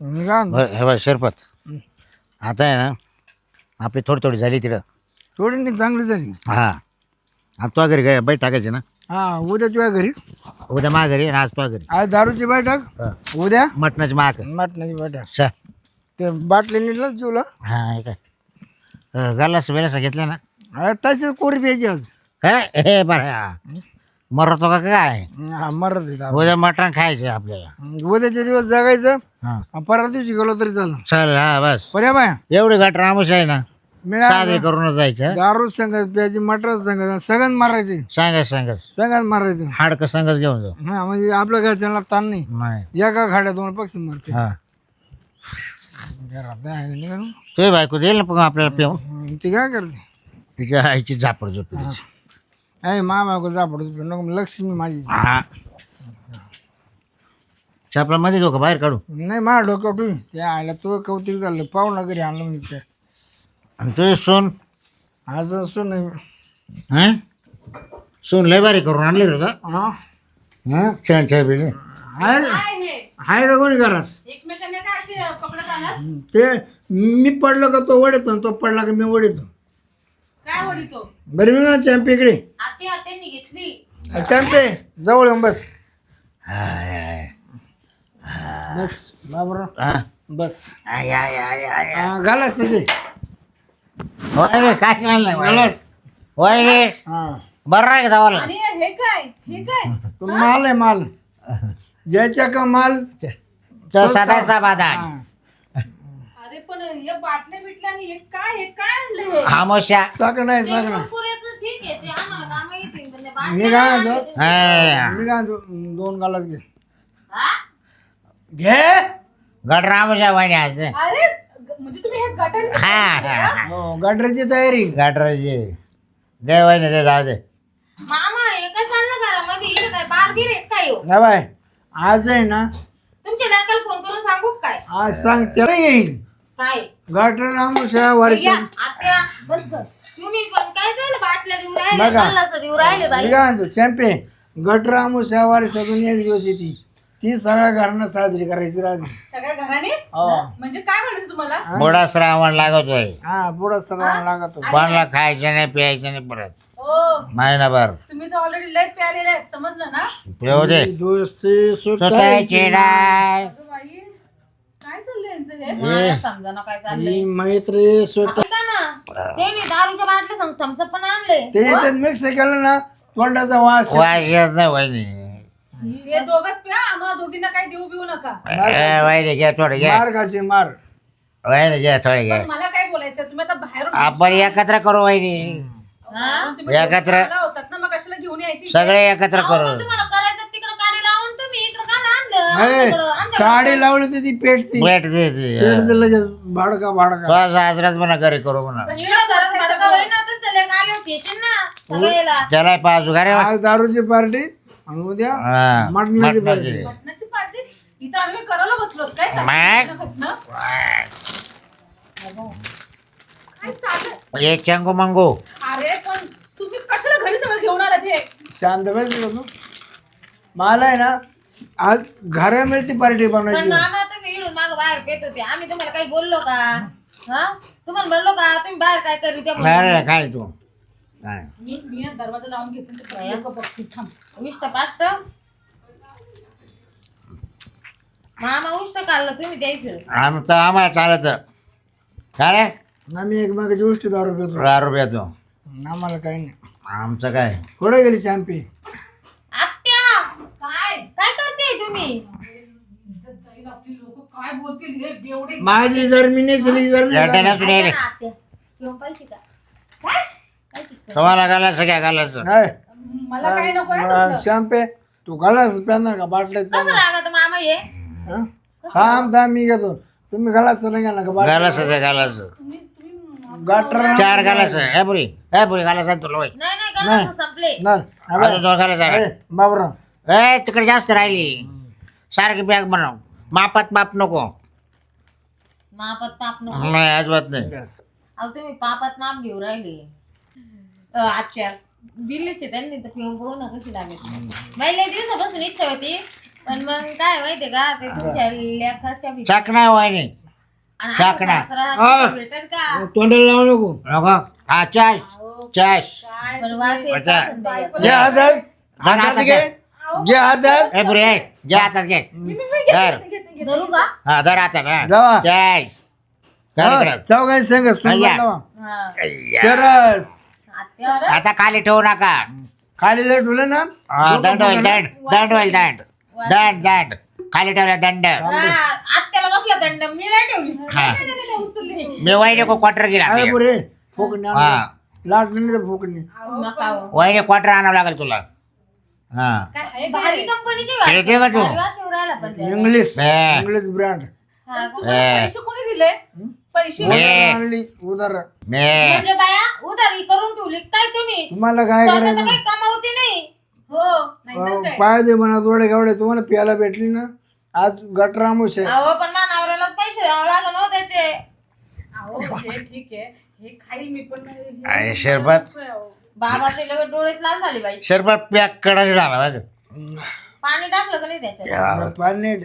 मी काय म्हणतो, बरं, हे बघ शिरपत. आता आहे ना आपली थोडी थोडी झाली तिकडं थोडी नाही चांगली झाली. हा. आता तुझ्या घरी काय बाईट टाकायची ना? हा उद्या तुझ्या घरी. उद्या माझ्या घरी आणि आज तुझ्या घरी. आज दारूची बैठक. हा. उद्या? मटणाची माग. मटणाची बैठक. चा ते बाटली निघलं तुला? हा हे काय? अं, गलास बेलास घेतला ना? अरे तशीच कोरी प्यायची आज. काय हे बरं मरतो का काय? हा मरत आहे दारू. उद्या मटण खायचं आपल्याला. उद्याच्या दिवस जगायचं. हा. आणि परवा दिवशी गेलो तरी चालेल चल हा बस. पर्या बाय. एवढी घाट रामूस आहे ना मी साजरी करूनच जायचं दारू संगत प्यायची मटर संगत सगळ्यात मारायचे. सांगत सांगत सगळ्यात मारायचे. हाडकं संगत घेऊन जाऊ. हा म्हणजे आपल्या घरच्यांना ताण नाही. नाही. एका खाड्या दोन पक्षी मारते हा. घरात आहे नाही का ना? तुझी बायको देईल ना पण आपल्याला पिऊन? ती काय करते? तिच्या आईची झापड झोपी तिची. आहे मामा को जापड नको लक्ष्मी माझी. हा. चपला मध्ये घेऊ का बाहेर काढू. नाही मा डोकं तू ते आयला तो कौतिक झालं. पाहुणा घरी आणलं मी ते आणि तुझी सून. आज असं नाही हा? सून लय बारी करून आणली रे का हा? हा? छान छान बिली आहे आहे का कोणी घरात? एकमेकांना काय अशी पकडत आलात? ते मी पडलो का तो वडीतो आणि तो पडला का मी वडीतो काय वडितो बरं मी ना चॅम्पी इकडे. आते आत्यांनी घेतली. चॅम्पे जवळ येऊन बस. हाय. बस बाबरा हा? बस. आय, आय, आय, आय. हा, घालास तिथे होय रे काय चाललंय? घालास. होय रे. हा. बरं आहे का जावाला? आणि हे काय? हे काय? तो माल आहे माल. ज्याच्या का माल तो सदाचा बाधा हा. अरे पण हे बाटल्या बिटल्या आणि हे काय? हे काय आणलं हे साखर नाही. पुरेचं ठीक आहे ते आम्हाला कामं येतील पण ते मी काय म्हणतो. मी काय म्हणतो, दोन गालाच घे? घे. गड रामोशा वाणी आज. अरे ग- म्हणजे तुम्ही हे गटारी हा हा हो. गटरीची तयारी. गाठराची दे वाहिनी दे जाऊ दे. मामा हे काय चाललं घरामध्ये? इथं काय काय हो? बाय आज आहे ना तुमच्या डाकाला फोन करून सांगू का काय? आज सांग त्याला येईल. काय? गटर रामोशा वर्ष या, आत्या बस बस. तुम्ही पण काय झालं? बाटल्या देऊ राहिले बघा. गल्लासं देऊ राहिले मी बाई काय म्हणतो चॅम्पे गटर रामोशा वर्षातून एक दिवस येते. ती सगळ्या घरांना साजरी करायची राहते. सगळ्या घराने? हो. म्हणजे काय म्हणायचं तुम्हाला? मोडा श्रावण लागतोय. हा पुढं सगळ्यांना लागतो कोणाला खायचं नाही प्यायचं नाही परत. हो. महिनाभर. तुम्ही तर ऑलरेडी लय प्यालेले आहेत समजलं ना? पिऊ दे. दोस्ती सुटायची सुटायची डाय अगं बाई काय चाललंय यांचं हे? समजा ना काय ही मैत्री सुट ऐका ना त्यांनी दारूच्या बाटल्या सांग थम्सअप पण आणले ते मिक्स केलं ना तोंडाचा वास वास येत नाही वहिनी. हे दोघच प्या आम्हाला दोघींना काही देऊ बिऊ नका. ए, वहिनी घे थोडे घे मार खाशी मार. वहिनी घे थोडे घे पण मला काय बोलायचं तुम्ही आता बाहेरून आपण एकत्र करू वहिनी. हा? तुम्ही एकत्र- दोघं आला होतात ना मग कशाला घेऊन यायची सगळे एकत्र करू. तुम्हाला करायचं तिकडे गाडी लावून तुम्ही इकडे का आणलं? हे, आमच्याकडं- आमच्याकडं- काडी लावली तर ती पेटती. भेट द्यायची पेटते लगेच भाडका भाडका. तो साजराच म्हणा घरी करू म्हणा. इकडं घरात भडका होईना तर चले आले होते येतील ना सगळ्याला. त्याला पाजू घरे आज दारूची पार्टी. आणि उद्या हा, मटणाची पार्टी इथं आम्ही करायला बसलो काय मॅक. घटना काय चाललं एक चंगू मंगू. अरे पण तुम्ही कशाला घरी सगळं घेऊन आलात हे? शांत बस तू मला आहे ना आज घरामध्ये पार्टी पण बनवायची मामा तुम्ही इडून माग बाहेर पेत होते. आम्ही तुम्हाला काही बोललो का? हा? तुम्हाला म्हणलो का तुम्ही बाहेर काय करी त्या काय तू? काय मी मी ना दरवाजा लावून घेतो लोक बघतील थांब उष्ट पाष्ट मामा उष्ट काढलं तुम्ही द्यायचं आमचं आम्हाला चालत काय रे आम्ही एकमेकाची गोष्टी दारू पितो दहा रुपयाचं आम्हाला काही नाही आमचं काय कुठे गेली चॅम्पी आत्या काय काय करते तुम्ही इज्जत जाईल आपली लोक काय बोलतील हे बेवडे माझी जर मी नेसली जर मी आत्या घेऊन पाहिजे का काय? तुम्हाला घालायचं काय घालायचं? नाही. मला काय नको आहे मला तसलं. शॅम्पे. तू घालास प्यानार का बाटल्यात कसं लागत मामा हे? हा? थांब थांब मी घेतो. तुम्ही घालायचं नाही घाला का बाटल्या? घालायचं काय घालायचं? तुम्ही तुम्ही गटर चार घालायचं. हे पुरी हे पुरी घालायचं तुला होय. नाही नाही गलास संपले. अजून दोन घालायचं. बाबराव. ए तिकडे जास्त राहिली. सारखी बॅग बनव. मापात माप नको. मापात पाप नको. नाही अजिबात नाही. अहो तुम्ही पापात माप घेऊ राहिले. आजच्या दिल्लीचे त्यांनी तर पिऊन पाहू ना कशी लागत मला लय दिवसापासून इच्छा होती. पण मग काय माहितीये का ते तुमच्या लेखाच्या भीती- चक नाही वाहिनी आणि. आता सासरा. भेटेल का? तोंडाला लावू नको. नको. हा चाश चाश काय पण वास येत अच्छा. असेल बाई. आता. जे हातात धर हातात हातात घे. जे हातात ए घे. हातात धर. का? हा धर हातात हा जावा. चौघांनी संग सुन अय्या. लावा हा. अय्या. चरस. आता खाली ठेवू नका. खाली जर ठेवलं ना हा, दंड होईल दंड दंड होईल दंड. दंड दंड. खाली ठेवला दंड. हा, आत्याला बसला दंड. मी नाही ठेवली. हा. नाही, नाही, नाही, उचलली. मी. वहिनी को क्वार्टर गेला अरे पुरे फोकणी हा. लाट नाही तर फोकणी अहो, नका हो. वहिनी क्वार्टर आणावं लागेल तुला. हा. काय आहे भारी काय? कंपनीची खेळते का तू? पण. इंग्लिश बे. इंग्लिश ब्रँड हा का? तुम्हाला ए. पैसे कोणी दिले? पैसे? मी. आणली उदार मी. म्हणजे बाया उधारी करून काय तुम्हाला काय करायचं? काही कमावती नाही. हो नाहीतर अहो, काय? पाय दे म्हणा थोडे गावडे तुम्हाला प्यायला भेटली ना आज गटरामुश आहे. अहो पण मानावऱ्याला पैसे द्यावं लागल हो त्याचे. अहो हे ठीक आहे. हे खाईल मी पण हे- अरे, शरबत? अहो. बाबाचे लगेच डोळेच लाल झाले बाई. शरबत पॅक कडक झाला बघ. पाणी टाकलं का नाही त्याच्यात? पाणी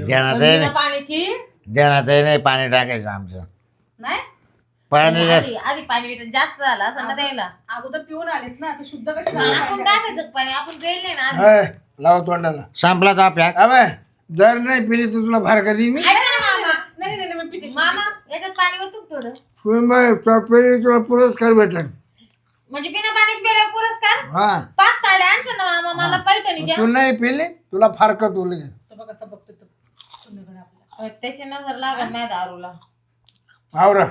ध्यानात आहे बिना नाही. पाण्याची ध्यानात आहे नाही पाणी टाकायचं आमचं. नाही? पाणी आधी आधी पाणी बिटं जास्त झालं असं ना द्यायला अगोदर पिऊन आलेत ना ते शुद्ध कशी आपण टाकायचं पाणी आपण पेले ना आधी. अय, लाव तोंडाला. संपला तो पॅक अबे जर नाही पिली तर तुला फार कधी मी? ऐका ना मामा. नाही नाही नाही, मी पिते मामा याच्यात पाणी होतं का थोडं? तुम्ही तुला पिली तुला पुरस्कार भेटेल. म्हणजे बिना पाणीच पेल्यावर पुरस्कार? हा. पाच साड्या आणशे ना मामा मला पैठणीच्या तू नाही पिली तुला फार का तू लगेच तो बघ कसं बघतो तो. सुंदरकडे आपला. त्याची नजर लागल नाही दारूला. आवरा.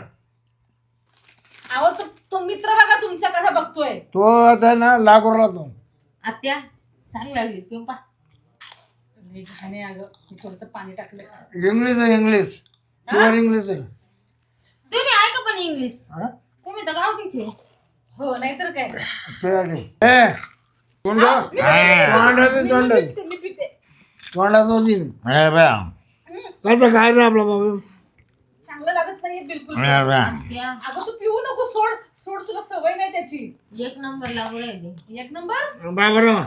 अहो तो तो मित्र बघा तुमचा कसा बघतोय. तो आता ना लागूरला तो आत्या चांगली लागली पिऊन पा लई घाण आहे अगं मी थोडस पाणी टाकलं इंग्लिश आहे इंग्लिश प्युअर इंग्लिश आहे. तुम्ही ऐका पण इंग्लिश हा? तुम्ही तर गावठीचे हो नाहीतर काय? प्युअर आहे. ए तोंड तोंड मी पिते. कसं काय रे आपला बाबू? चांगलं लागत नाही बिलकुल. त्या अगं तू पिऊ नको सोड. सोड तुला सवय नाही त्याची. एक नंबर लागू राहिली. एक नंबर? बाबूराव.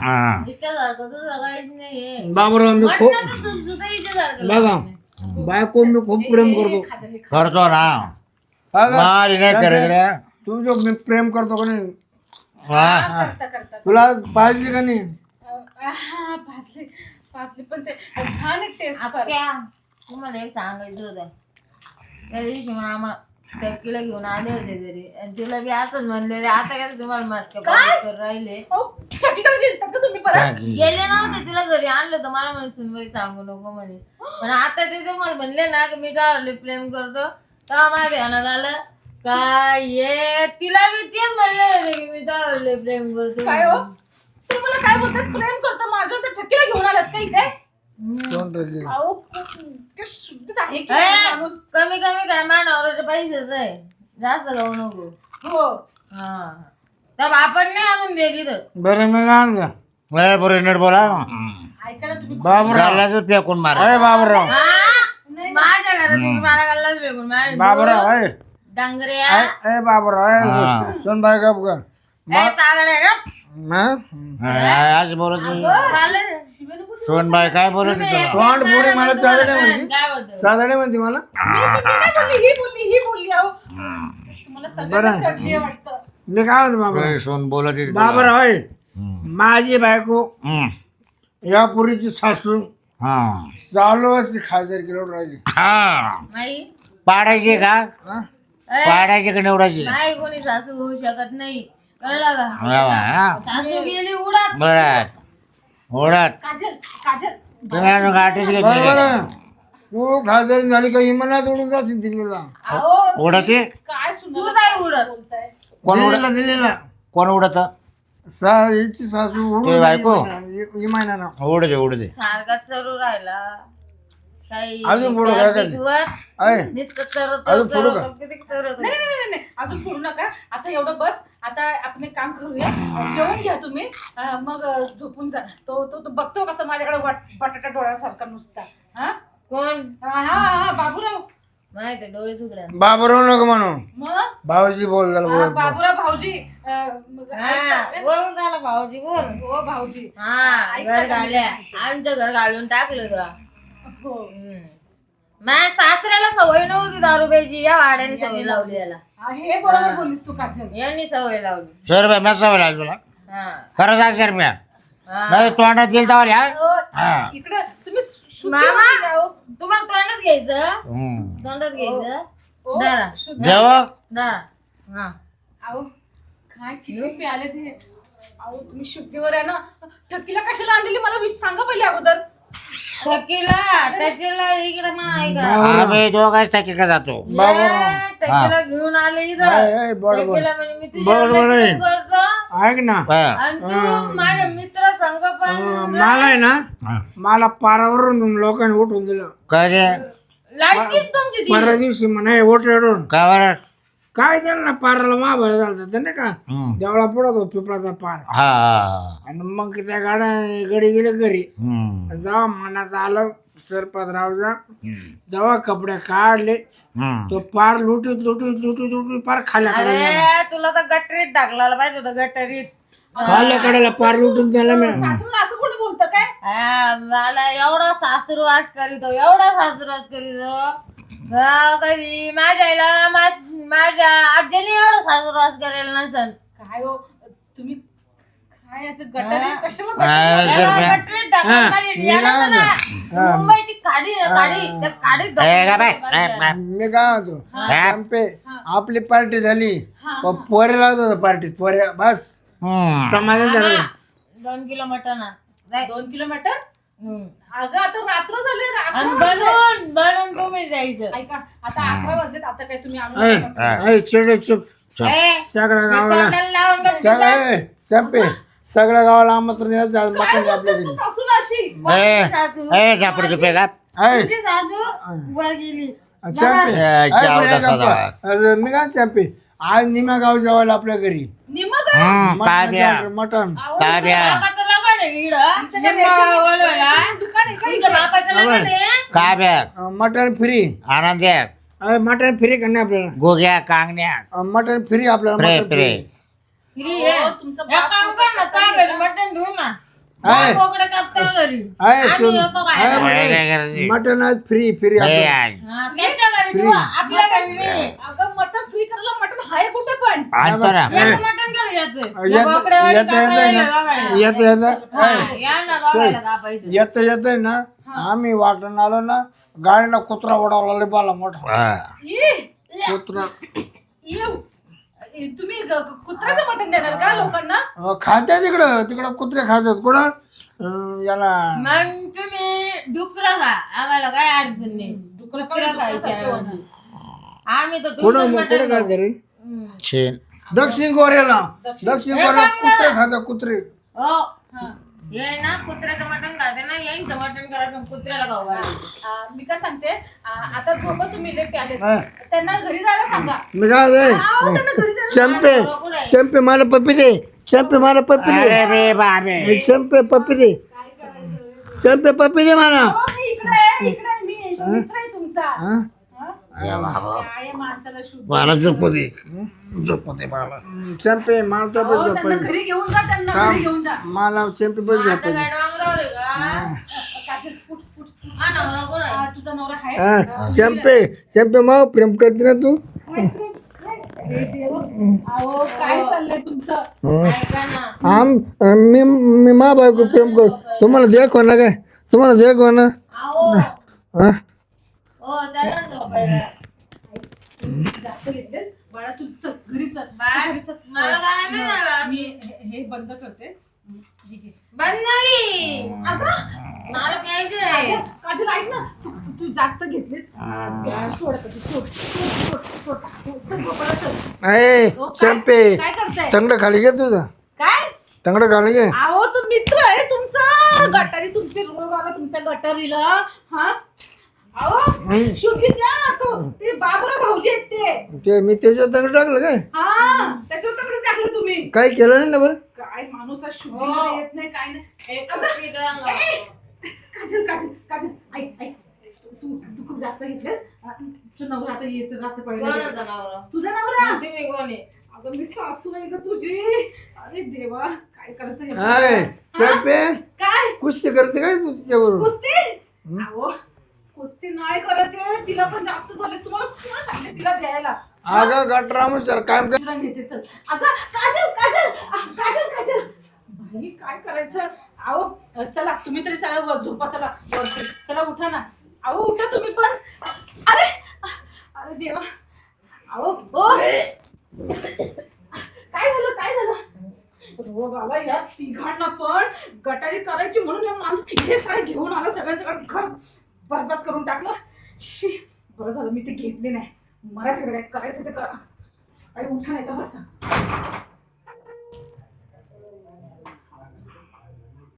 हिच्यासारखं दुसरं काहीच नाहीये. बाबूराव मी खूप बघा. लागतं. बायको मी खूप प्रेम करतो. खादर हे खा. करतो ना. बघा, मारी नाही करत रे. तू जो मी प्रेम करतो का नाही? हा. करता करता तुला पाहिजे का नाही? आहा, भाजली भाजली पण ते छान टेस्ट कर आत्या तुम्हाला एक सांगायचं होतं. त्या दिवशी मामा टर्कीला घेऊन आले होते घरी. आणि तिला बी असंच म्हणले रे आता काय तुम्हाला मस्त राहिले? अहो, छकीकडे गेलतात का तुम्ही परत? गेले. नव्हते तिला घरी आणलं तर मला म्हणे सुनबाई सांगू नको म्हणे. पण आता ते तुम्हाला म्हणले ना की मी गावले प्रेम करतो. तेव्हा माझ्या ध्यानात आलं काय ये? तिला बी तेच म्हणले होते की मी गावले प्रेम करतो. काय हो? तुम्ही मला काय बोलतात? प्रेम करतो. माझ्या तर ठकीला घेऊन आलात का इथे? तोंड राहिली. अहो ते शुद्धच आहे की माणूस. कमी कमी काय मानावरचे पैसेच आहे जास्त गाऊ नको. हो. हा. तर आपण नाही आणून दे तिथं. बरं मी काय म्हणतो? ए, बरं नीट बोला. ऐका ना तुम्ही. बाबूराव. गालाच फेकून मार. अय बाबूराव. हा? माझ्या घरात तुम्ही मला गल्लाच बेकून माझ्या बाबूराव अय हा. अय सोन बाय गप का आज बोलत. सोनबाई काय बोलत होती तुला तोंड पुरी मला चालू नाही म्हणते काय होतं चालू नाही म्हणते मला? मी नाही बोलली ही बोलली ही बोलली अहो. तुम्हाला सगळ्यांना चढली आहे वाटतं. मी काय म्हणतो बाबा? काय सोन बोलत होती तुला? अय हम्म. माझी बायको हम्म. या पुरीची सासू हा. चालू असते खासदार किलो राहिली. हा. नाही. पाडायची का? हा? ए, पाडायची का निवडायची? नाही कोणी सासू होऊ शकत नाही. कळलं का? हा. सासू गेली उडात. बरं. ओढत काजल काजल. तुम्ही अजून गाठीच घेतली तू खासदार झाली का? इमानात उडून जाशील दिल्लीला अहो उडते? काय सुंदर तू जाय उडत. बोलताय? कोण उडत? दिल्लीला दिल्लीला कोण उडत? सा हिची सासू ते बायको? उडून इमाना उडते उडते. सारखा चरू राहिला. काही अजून पुढं काय काय? पिकवत, अय नुसतं चरत अजून पुढं चरत, का? किती चरत. नाही नाही नाही नाही. अजून पुढू नका. आता एवढं बस. आता आपण एक काम करूया. जेवण घ्या तुम्ही. अं, मग अं, झोपून जा. तो तो तो बघतो कसं माझ्याकडे वाट- बटाटा डोळ्यासारखा नुसता. हा? कोण? हा हा हा, बाबूराव. माहिती आहे, डोळे बाबराव नको म्हणू. मग? भाऊजी बोल झालं हा, बोल. बाबूराव भाऊजी. अं, मग हा बोल झाला भाऊजी बोल. हो भाऊजी. हा घर घाल्या. आमचं घर घालून टाकलं तुला. हो. माझ्या सासऱ्याला सवय नव्हती दारू प्यायची या वाड्याने सवय लावली याला. हा, हे बरोबर बोललीस तू काजल. यांनी सवय लावली. सर रुपये मी सवय लागली तुला. हा. खरं सांग सर मी. हा. नाही तोंडात येईल तवा हा? अं, इकडे तुम्ही शुद्धी मामा. होती का, हो? तुम्हाला तोंडात घ्यायचं. तोंडात घ्यायचं? हो, दादा. शुद्ध- देव. दादा हा. अहो काय किती प्याले ते? अहो तुम्ही शुद्धीवर आहे ना? ठकीला कशाला आणलेली? मला विश सांगा पहिले अगोदर. टकीला टकीला इकडे म्हणा आम्ही दोघांच जातो. टकीला घेऊन आले इथं. बरोबर टकीला म्हणे मी बरोबर तुझ्यावर आहे. करतो. ऐक ना. हा. आणि तू माझ्या मित्र संघ अं, पण मला आहे ना हा. मला पारावरून लोकांनी उठून दिलं. काय रे? तुमची ती. परवा दिवशी म्हणे ओटून का बरं? काय त्यांना पाराला महाभार झालं ते नाही का हम्म. देवळा पडत हो पिपळाचा पार हा हा. आणि मग त्या गाड्या गडी गेले घरी हम्म. जेव्हा मनात आलं सरपतरावचा हम्म. जेव्हा कपडे काढले हम्म. तो पार लुटीत लुटीत लुटीत लुटीत पार खाल्या अरे तुला तर गटरीत टाकला पाहिजे होतं गटरीत खाल्या कडाला पार लुटून त्याला मी सासूला असं कोणी बोलतं काय हा, मला एवढा सासुरवास करीतो एवढा सासुरवास करीतो हा, कधी माझ्या आईला माझ्या आजीने एवढा सासुरवास करेल नसेल. काय हो? तुम्ही काय असं गटारी कशाला? सर गटरीत हा, ना, हा. मुंबईची काडी आहे, काडी त्या काडीत ए, ए. मी काय हा. आपली पार्टी झाली. पण पोरे लावत होतो पार्टीत. पोरे बस. हम्म. समाधान झालं. दोन किलो मटण आण. जाय. दोन किलो मटन हम्म. अगं आता रात्र झाले आणि. बनवून बनवून तुम्ही जायचं ऐका आता अकरा वाजलेत आता काय तुम्ही आणू ऐ, नका. ऐ, चिडे चुप ए, सगळ्या मी गावाला तोंडाला लावून बघ. सगळ्या गावाला आमंत्रण यायचं आज काय मटण आपल्या बोलतेस तू घरी सासूला अशी ए, सासू. ए, सापडे तू पेगा ऐ, तुझी सासू वर गेली. चंपे. ए, ऐ, जाऊ बरं, दसा गप्पा. जावा. अरे, मी काय चंपे? आज निमा गाव जेवायला आपल्या घरी. हम्म, द्या जेवण, मटण. काय काय मटण फ्री. आनंद मटण फ्री का नाही आपल्याला? गोग्या कांगण्या. अं, मटण फ्री आपल्याला प्रे मटण प्रे फ्री. फ्री हो, आहे. तुमचं बाप? मटण ना. आहे. बोकडे कापतो घरी आहे, आम्ही सुन. येतो आहे, खायला. काय काय करायचं? मटण आज फ्री फ्री. हा, त्यांच्या घरी ठेवा, आपल्या घरी नाही. अगं मटन फ्री करायला मटन हाय कुठे पण आणतो ना याचं मटण कर घ्यायचं. अं, या येतं बोकड्यावाली येतं कापायला येतं बघायला. ना येतं येतं हा, या ना बघायला कापायचं. येतं येतं ना आम्ही वाटून आलो ना गाडीला कुत्रा ओढावला लय बाला मोठा हा. ये कुत्रा येऊ तुम्ही ग- ग- कुत्र्याचं मटण देणार का लोकांना? अं, खात्या तिकडं तिकडं कुत्रे खातात. कुठं? अं, याला मग तुम्ही डुकरं खा आम्हाला काय अडचण नाही. डुकरं खायचं आम्ही. आम्ही तर कुठं तुमचं मग मटण कुठं काय खाऊ. तरी हम्म. छेन दक्षिण कोरियाला. दक्षिण कोरियाला कुत्रे खातात कुत्रे. हो. हा. ये ना? कुत्र्याचं मटण खाते ना? यांचं मटण करायचं कुत्र्याला खाऊ घालायचं. आ, मी काय सांगते? आ, आता झोपा तुम्ही लय प्याले हा. त्यांना घरी जायला सांगा. मी काय म्हणते, आहो, त्यांना घरी जायला चंपे चंपे मला पप्पी दे. चंपे मला पप्पी दे. अरे बे बाबे. चंपे पप्पी दे. चंपे पप्पी दे मला. हो, मी इकडे आहे, इकडे आहे, मी मित्र आहे तुमचा. हा? मला झोपू दे. झोपू दे मला. चंपे मला तर घरी घेऊन जा त्यांना घरी घेऊन जा. मला चंपे तुझा नवरा आहे. चंपे चंपे मग प्रेम करते ना तू. आम मी मी मा बायको प्रेम कर तुम्हाला देख ना काय? तुम्हाला देख हो ना आओ. हा? हो, चला झोपायला. जास्त घेतलेस बाळा तू चल घरी चल. बाळ, घरी चल मला काय नाही झालं. मी हे हे बंद करते. हे घे. बंद नाही. अगं! मला प्यायचंय. काजल काजल, ऐक ना. तू तू जास्त घेतलीस. आ, सोड आता तू सोड सोड सोड सोड. चल झोपायला चल ए हो, काय- चंपे काय करताय? तंगड खाली घे तुझा. काय? तंगड खाली घे. अहो तो मित्र आहे तुमचा. गटारी तुमचे रोग आला तुमच्या गटारीला. हा? भाऊजी आहेत ते. ते मी त्याच्यावर तंगड टाकलं काय? हा त्याच्यावर तकडे टाकलं तुम्ही. काही केलं नाही ना बरं? काय माणूस हा. शुद्धीला येत नाही काय नाही. एक कॉफी द्या ना. ए, काजल काजल काजल ऐक ऐक तू तू खूप जास्त घेतलेस. तुझा नवरा आता यायचं राहते पहिले कोणाचा नवरा? तुझा नवरा? अगं मी सासू आहे ग तुझी. अरे देवा काय करायचं हे? काय? काय? कुस्ती करते काय तू तिच्याबरोबर? कुस्ती? अहो कुस्ती नाही करत आहे. तिला पण जास्त झाले. तुम्हाला पुन्हा सांगते तिला द्यायला? अगं गटरामुसार काम कर. तुला नेते चल. अगं काजल काजल आ, काजल काजल. भाई काय करायचं? अ, चला तुम्ही तरी चला वर झोपा चला वरती चला उठा ना. अहो उठा तुम्ही पण. अरे अरे देवा. अहो ओ. काय झालं काय झालं? रोग आला या तिघांना पण. गटारी करायची म्हणून या माणूस हे काय घेऊन आला सगळं सगळं घर. बरबाद करून टाकलं. शी बरं झालं मी ते घेतले नाही. मला तिकडे काय करायचं ते करा. सकाळी उठा नाही का बसा.